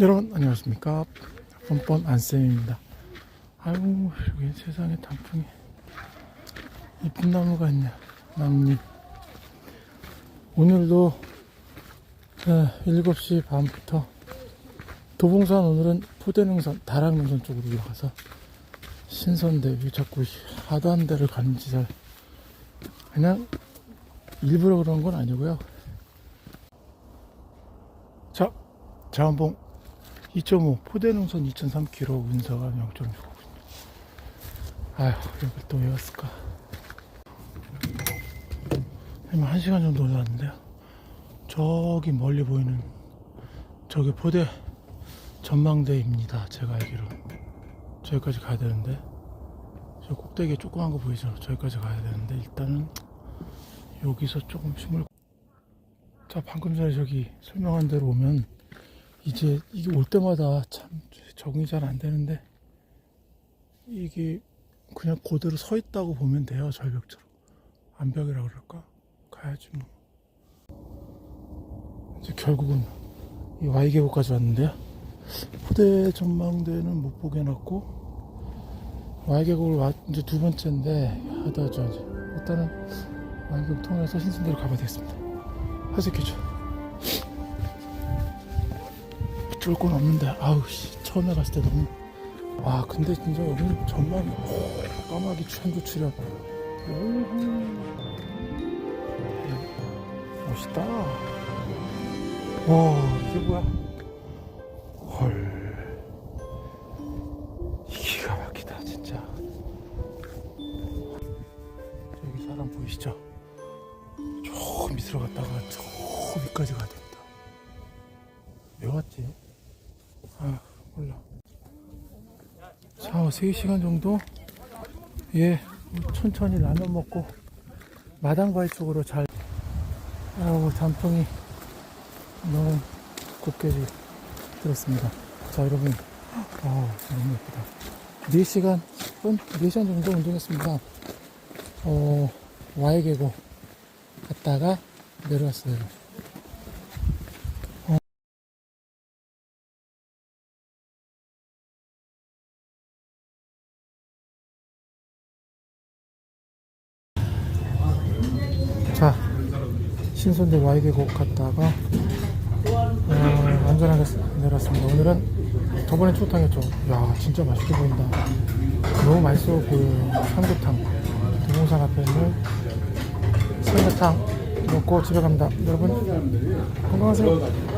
여러분 안녕하십니까? 뻔뻔 안쌤입니다. 아유 여기 세상에 단풍이 이쁜 나무가 있냐 나뭇잎. 오늘도 네, 7시 반부터 도봉산 오늘은 포대능선 다락능선 쪽으로 올라가서 신선대 왜 자꾸 하단 데를 가는지 잘 그냥 일부러 그런 건 아니고요. 자 자원봉 2.5 포대능선 2.3km 운서가 0.6거든요. 아휴 여기 또 왜 왔을까? 한 1시간 정도 올라왔는데요. 저기 멀리 보이는 저기 포대 전망대입니다 제가 알기로. 저기까지 가야 되는데. 저 꼭대기에 조그만 거 보이죠? 저기까지 가야 되는데 일단은 여기서 조금 숨을 자 방금 전에 저기 설명한 대로 오면 이제 이게 올 때마다 참 적응이 잘 안 되는데 이게 그냥 그대로 서 있다고 보면 돼요 절벽처럼. 암벽이라 그럴까? 가야지 뭐. 이제 결국은 이 Y 계곡까지 왔는데요. 포대 전망대는 못 보게 해놨고 Y 계곡을 왔 이제 두 번째인데 하다 저 일단은 Y 계곡 통해서 신선대로 가봐야 되겠습니다. 하색해줘 쫄건 없는데 아우 씨 처음에 갔을 때 너무. 와 근데 진짜 여기는 전망이 오, 까마귀 천도 추력 멋있다. 와 이게 뭐야? 헐. 기가 막히다 진짜. 저기 사람 보이시죠? 저 밑으로 갔다가 저 위까지 가야 됩니다. 왜 왔지? 아 몰라 자 3시간 정도? 예 천천히 라면 먹고 마당바위 쪽으로 잘. 아우 단풍이 너무 곱게 들었습니다. 자 여러분. 아 너무 예쁘다. 4시간 10분? 4시간 정도 운동했습니다. 어 와이 계곡 갔다가 내려왔어요 신선대 Y계곡 갔다가 어, 안전하게 내렸습니다. 오늘은 저번에 추어탕이었죠 야 진짜 맛있게 보인다. 너무 맛있어 그 삼계탕. 도봉산 앞에 있는 삼계탕 먹고 집에 갑니다. 여러분 건강하세요